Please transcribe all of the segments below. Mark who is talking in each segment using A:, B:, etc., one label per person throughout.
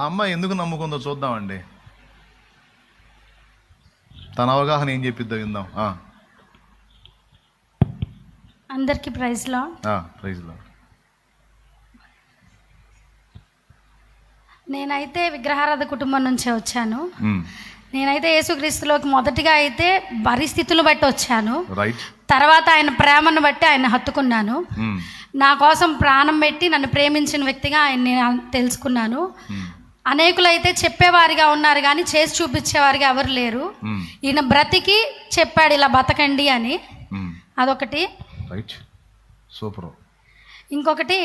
A: ఆ అమ్మాయి ఎందుకు నమ్ముకుందో చూద్దామండి. తన అవగాహన ఏం చెప్పిద్దో విందాం.
B: అందరికీ ప్రైజ్లో
A: ఆ, ప్రైజ్లో
B: నేనైతే విగ్రహారాధ కుటుంబం నుంచే వచ్చాను. నేనైతే యేసుక్రీస్తులోకి మొదటిగా అయితే పరిస్థితులను బట్టి వచ్చాను. తర్వాత ఆయన ప్రేమను బట్టి ఆయన హత్తుకున్నాను. నా కోసం ప్రాణం పెట్టి నన్ను ప్రేమించిన వ్యక్తిగా ఆయన నేను తెలుసుకున్నాను. అనేకులైతే చెప్పేవారిగా ఉన్నారు కానీ చేసి చూపించేవారిగా ఎవరు లేరు. ఈయన బ్రతికి చెప్పాడు ఇలా బతకండి అని. అదొకటి.
A: రైట్. సూపర్.
B: ఇంకొకటి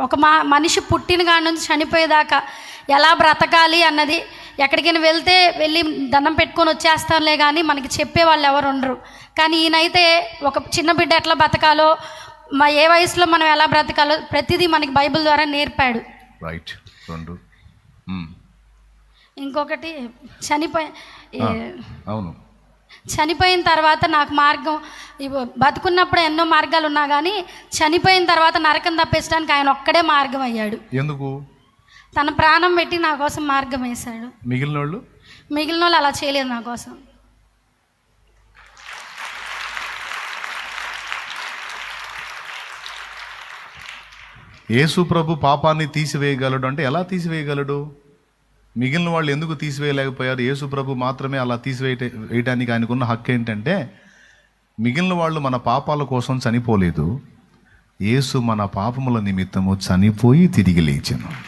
B: ఒక మా మనిషి పుట్టిన కాడి నుంచి చనిపోయేదాకా ఎలా బ్రతకాలి అన్నది ఎక్కడికైనా వెళ్తే వెళ్ళి దండం పెట్టుకొని వచ్చేస్తాంలే కానీ మనకి చెప్పే వాళ్ళు ఎవరు ఉండరు. కానీ ఈయనైతే ఒక చిన్న బిడ్డ ఎట్లా బ్రతకాలో మా ఏ వయసులో మనం ఎలా బ్రతకాలో ప్రతిదీ మనకి బైబిల్ ద్వారా నేర్పాడు.
A: రైట్. రెండు
B: ఇంకొకటి చనిపోయి
A: అవును.
B: చనిపోయిన తర్వాత నాకు మార్గం ఇవ్వ- బతుకున్నప్పుడు ఎన్నో మార్గాలు ఉన్నా కానీ చనిపోయిన తర్వాత నరకం తప్పించడానికి ఆయన ఒక్కడే మార్గం అయ్యాడు.
A: ఎందుకు?
B: తన ప్రాణం పెట్టి నా కోసం మార్గం వేశాడు.
A: మిగిలిన వాళ్ళు
B: మిగిలిన వాళ్ళు అలా చేయలేదు నా కోసం.
A: యేసు ప్రభు పాపాన్ని తీసివేయగలడు అంటే ఎలా తీసివేయగలడు? మిగిలిన వాళ్ళు ఎందుకు తీసివేయలేకపోయారు? యేసు ప్రభు మాత్రమే అలా తీసివేయ వేయడానికి ఆయనకున్న హక్కు ఏంటంటే మిగిలిన వాళ్ళు మన పాపాల కోసం చనిపోలేదు. యేసు మన పాపముల నిమిత్తము చనిపోయి తిరిగి లేచాను.